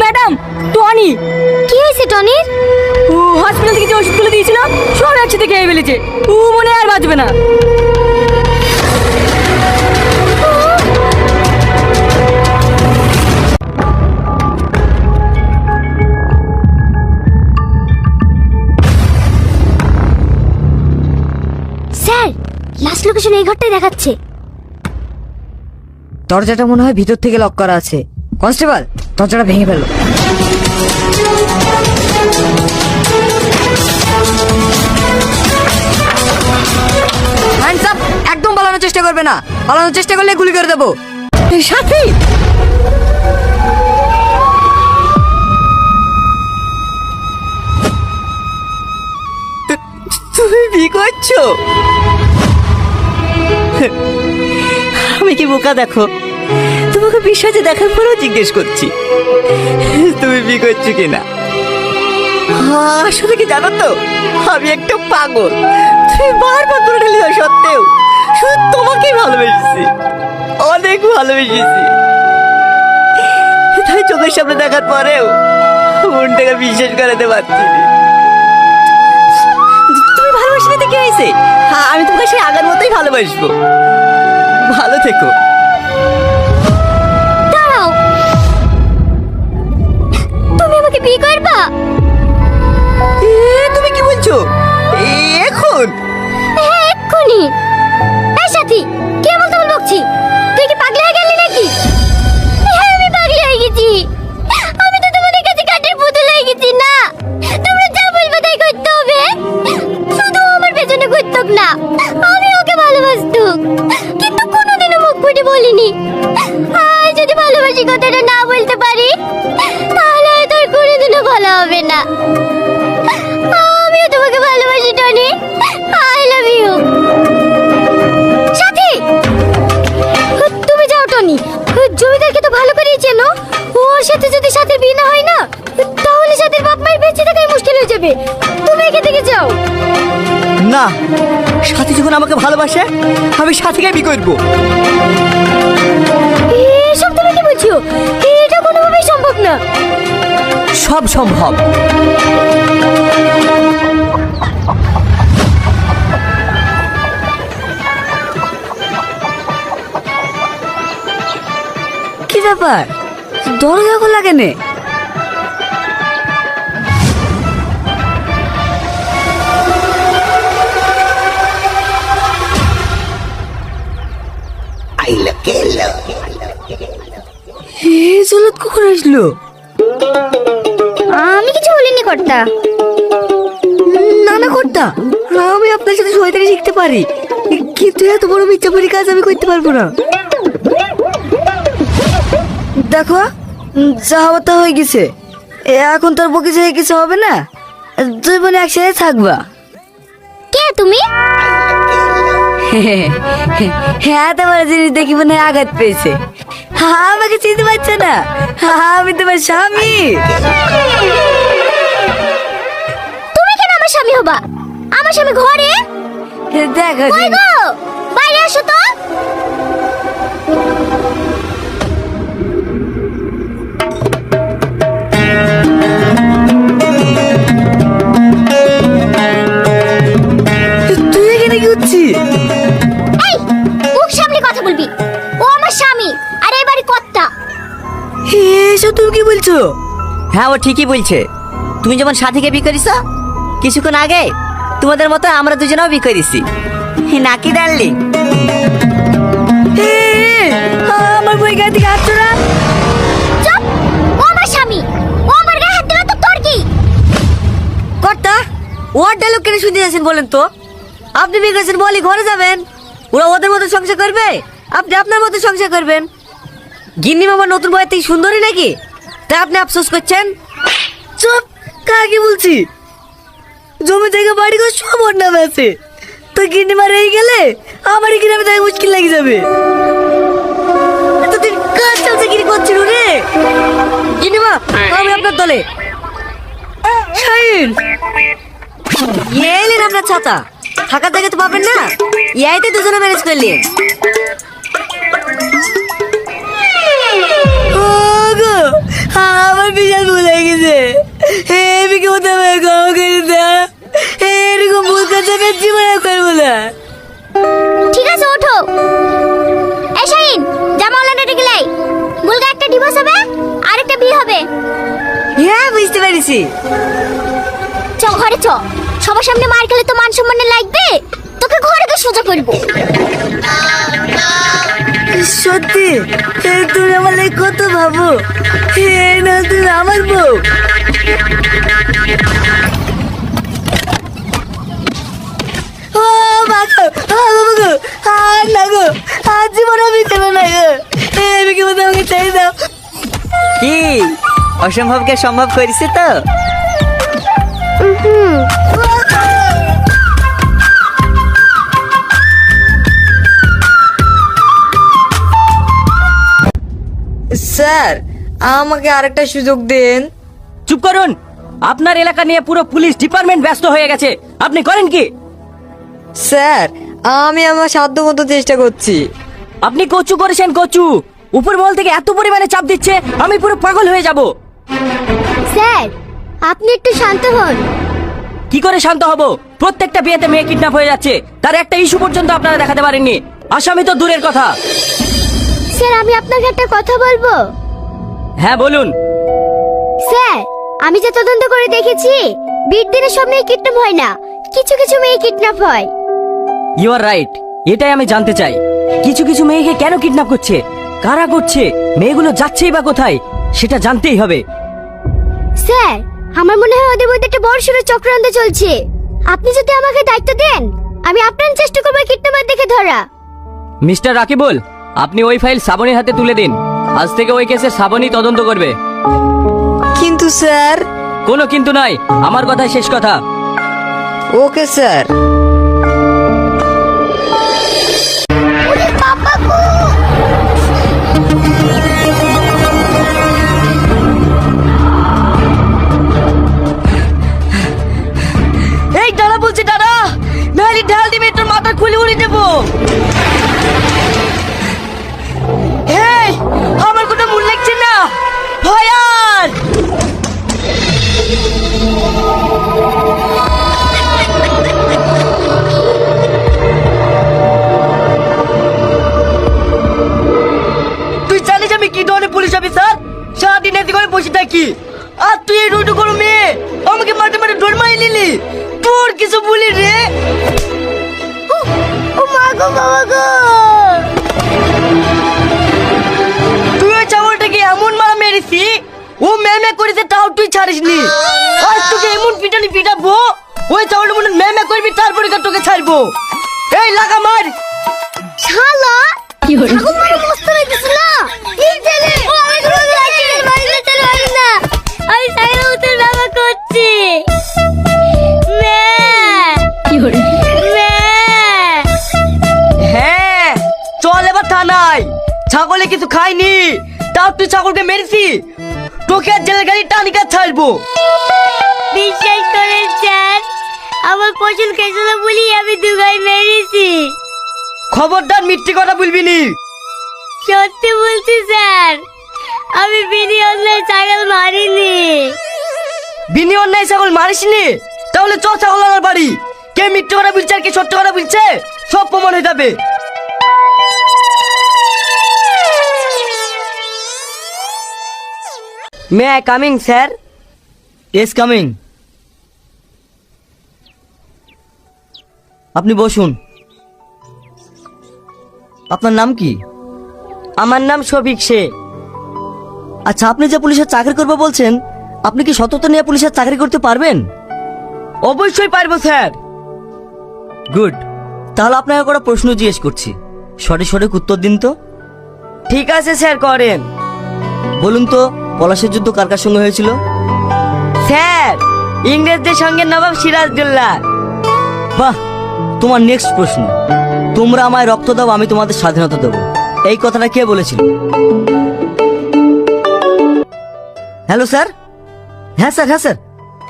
Madam Tony. কি হয়েছে টনির ও hospital থেকে যে ওষুধগুলো দিয়েছিল সব একসাথে খেয়ে ফেলেছে। ও মনে আর বাঁচবে না। লোকেশন এই ঘরটাই দেখাচ্ছে। দরজাটা মনে হয় ভিতর থেকে লক করা আছে। কনস্টেবল দরজাটা ভেঙে ফেলো। একদম পালানোর চেষ্টা করবে না। পালানোর চেষ্টা করলে গুলি করে দেবো। সাথী! তুমি বি করছ? আমি কি বোকা, দেখো? তোমাকে বিশ্বাসে দেখার পরেও জিজ্ঞেস করছি। তুমি বি করছ কিনা? আসলে কি জানো তো? আমি একটা পাগল। তুমি বারবার করে ঢেলে দেওয়া সত্ত্বেও। শুধু তোমাকেই ভালোবেসেছি। অনেক ভালোবেসেছি। তাই চোখের সামনে দেখার পরেও মনটাকে বিশ্বাস করাতে পারছি না। তুমি কি হয়েছে হ্যাঁ, আমি তোমাকে সেই আগের মতোই ভালোবাসবো। ভালো থেকো। দাঁড়াও। তুমি আমাকে বিয়ে করবা? যখন আমাকে ভালোবাসে আমি সাথীকে বি করব। এসব তুমি কি বলছো? এটা কোনোভাবেই সম্ভব না। সব সম্ভব। কি ব্যাপার? দরজা খোলা কেনে? এ জলত কখন আসলো? আমি কিছু বলিনি কর্তা। না না কর্তা। আমি আপনার সাথে শয়তানি শিখতে পারি। কিন্তু এত বড় মিথ্যাপুরি কাজ আমি করতে পারব না। দেখো যা হওয়ার তা হয়ে গেছে। এখন তোর বকে যে কিছু হবে না দুই বোন একসাথে থাকবা। কে তুমি? হ্যাঁ তোমার জিনিস দেখি মনে আঘাত পেয়েছে। আমাকে চিনতে পারছে না হা আমি তোমার স্বামী তুমি কেন আমার স্বামী হবা? আমার স্বামী ঘরে? দেখো কই গো? বাইরে আসো তো। তুই বলছো? হ্যাঁ ও ঠিকই বলছে। তুমি যেমন সাথীকে বি করিস কিছুক্ষণ আগে তোমাদের মতো আমরা দুজনেও বি করেছি। নাকি ডার্লিং? এ, আমার বই গায়ে দিকে হাত চুপ! ও আমার স্বামী। ও আমার গায়ে হাত দিলে তো তোর কি? কর্তা ওর ডায়লগ কেন শুনতে যাচ্ছেন বলেন তো? আপনি বিয়ে করেছেন বলি ঘরে যাবেন। ওরা ওদের মতো সংসার করবে আপনি আপনার মতো সংসার করবেন। গিন্নি মামা নতুন বয়ের থেকে সুন্দরী নাকি? তা আপনি আফসোস করছেন? চুপ কাকে বলছি? জমি থেকে বাড়ি ঘর সব ওর নামে আছে। তো গিন্নি মারা গেলে আমারই গ্রামে তাই মুশকিল লেগে যাবে। এতদিন কাজ চলছে গিরি করছিল রে? গিন্নিমা আমি আপনার দলে। শাহিন! এলেন আপনার ছাতা। থাকার জায়গা তো পাবেন না। ইয়াইতে দুজনে ম্যানেজ করলেন এদিকে মতো আমাকে ক্ষমা এরকম ভুল করতে আমি জীবনে করব না। ঠিক আছে ওঠো। এই শাহিন জামা অনলাইনে রেখে লাই। গুলগা একটা ডিভোর্স হবে আর একটা বিয়ে হবে। হ্যাঁ বুঝতে পেরেছি। চ ঘরে চ। সবার সামনে মার খেলে তো মান সম্মানে লাগবে? তোকে ঘরে গিয়ে সোজা করব। সত্যি? তুমি আমার লাগে কত ভাবো? না তুমি আমার বউ। ও আর না গো জীবন আমি খেলো না গো। এ, আমি কি বলতে আমাকে ছেড়ে দাও? কি? অসম্ভবকে সম্ভব করেছে তো? স্যার আমাকে আরেকটা সুযোগ দেন। চুপ করুন। আপনার এলাকা নিয়ে পুরো পুলিশ ডিপার্টমেন্ট ব্যস্ত হয়ে গেছে। আপনি করেন কি? স্যার আমি আমার সাধ্য মতো চেষ্টা করছি। আপনি কচু করেছেন কচু। উপর মহল থেকে এত পরিমাণে চাপ দিচ্ছে আমি পুরো পাগল হয়ে যাব। স্যার আপনি একটু শান্ত হন। কি করে শান্ত হব? প্রত্যেকটা বিয়েতে মেয়ে কিডন্যাপ হয়ে যাচ্ছে। তার একটা ইস্যু পর্যন্ত আপনারা দেখাতে পারেননি। আসামি তো দূরের কথা। স্যার আমি আপনাকে একটা কথা বলব? হ্যাঁ বলুন। স্যার আমি যে তদন্ত করে দেখেছি বিট দিনের সব মেয়ে কিডন্যাপ হয় না। কিছু কিছু মেয়ে কিডন্যাপ হয়। ইউ আর রাইট এটাই আমি জানতে চাই। কিছু কিছু মেয়েকে কেন কিডন্যাপ করছে? কারা করছে? মেয়েগুলো যাচ্ছেই বা কোথায়? সেটা জানতেই হবে। স্যার আমার মনে হয় ওদের মধ্যে একটা বড় সড়ো চক্রান্ত চলছে। আপনি যদি আমাকে দায়িত্ব দেন আমি আপনার চেষ্টা করব কিডন্যাপার দেখে ধরা। মিস্টার রাকিবুল আপনি ওই ফাইল শ্রাবণীর হাতে তুলে দিন। আজ থেকে ওই কেসে শ্রাবণী তদন্ত করবে। কিন্তু স্যার। কোনো কিন্তু নাই। আমার কথাই শেষ কথা। Okay sir. ও ম্যামে করেছে তাও তুই ছাড়িসনি। আর তোকে এমন পিটানি পিটাবো ওই চাवलটা মনে ম্যামে করবি তারপরে তো তোকে ছাড়বো। এই লাগা মার। শালা কি হলো? মানে মস্ত লাগতেছে না? এই ছেলে ও আমি কোনো লাগছে মারিলে চলে না। আমি সাইরা উত্তর বাবা করছি। মে কি হলো? মে হ্যাঁ চল এবার থানায়। ছাগলে কিছু খাইনি তাও তুই ছাগলকে মেরেছি তোকে আর জেলের গাড়ি টানিকা ছাড়বো। বিশ্বাস করেন স্যার। আমার পছন্দ খেয়েছিল বলি আমি দুগাই মেরেছি। খবরদার মিথ্যে কথা বলবি নি। সত্যি বলছি স্যার। আমি বিনি অন্যায় ছাগল মারিনি। বিনি অন্যায় ছাগল মারিসনি তাহলে চ ছাগল আমার বাড়ি। কে মিথ্যে কথা বলছে আর কে সত্য কথা বলছে? সব প্রমাণ হয়ে যাবে। May I coming sir yes coming আপনি বসুন। আপনার নাম কি? আমার নাম শফিক শেখ আচ্ছা আপনি যে পুলিশের চাকরি করবে বলছেন আপনি কি সততা নিয়ে পুলিশের চাকরি করতে পারবেন? অবশ্যই পারব স্যার। গুড তাহলে আপনাকে কটা প্রশ্ন জিজ্ঞেস করছি। সঠিক সঠিক উত্তর দিন তো। ঠিক আছে স্যার করেন। বলুন তো পলাশের যুদ্ধ কার কার সঙ্গে হয়েছিল? স্যার ইংরেজদের সঙ্গে নবাব সিরাজদুল্লাহ। বাহ তোমার নেক্সট প্রশ্ন। তোমরা আমায় রক্ত দাও আমি তোমাদের স্বাধীনতা দেবো। এই কথাটা কে বলেছিল? হ্যালো স্যার হ্যাঁ স্যার হ্যাঁ স্যার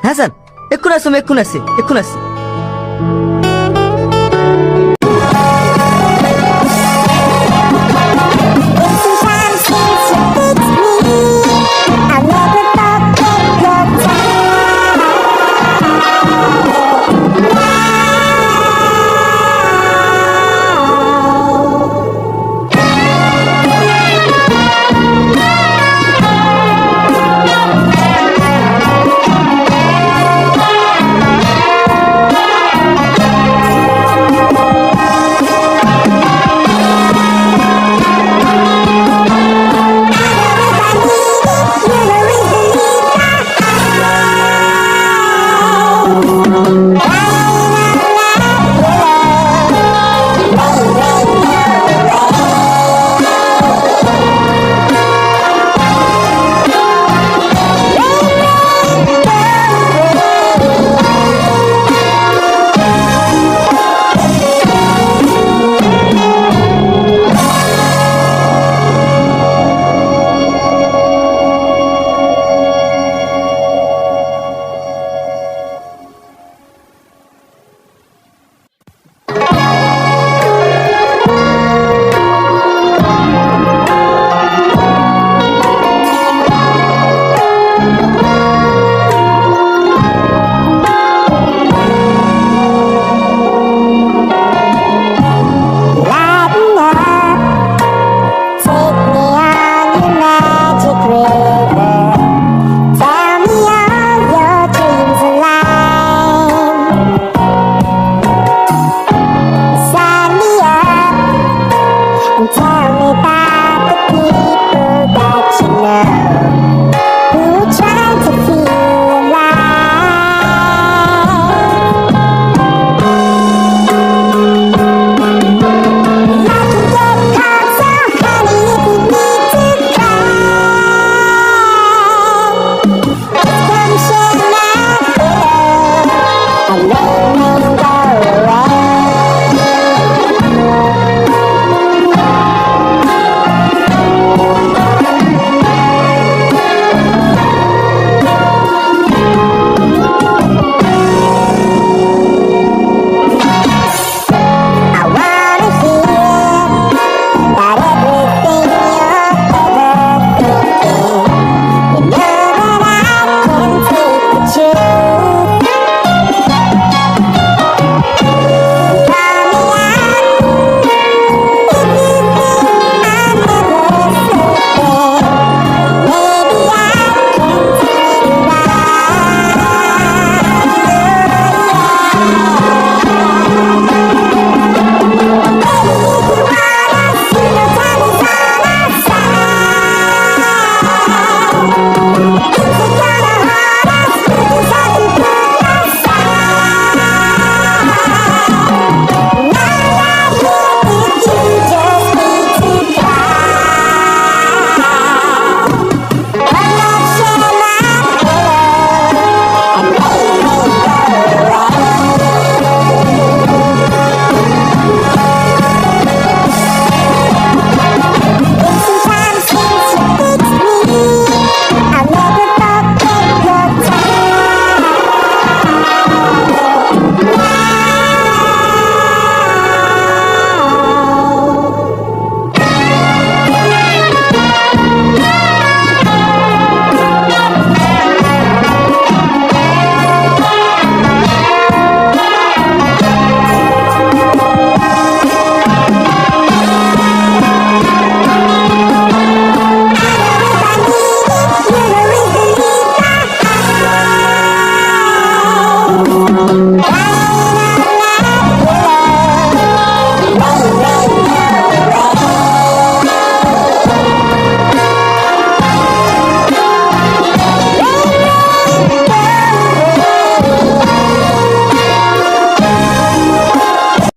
হ্যাঁ স্যার এক্ষুন আসুন এক্ষুন আসি এক্ষুন আসি।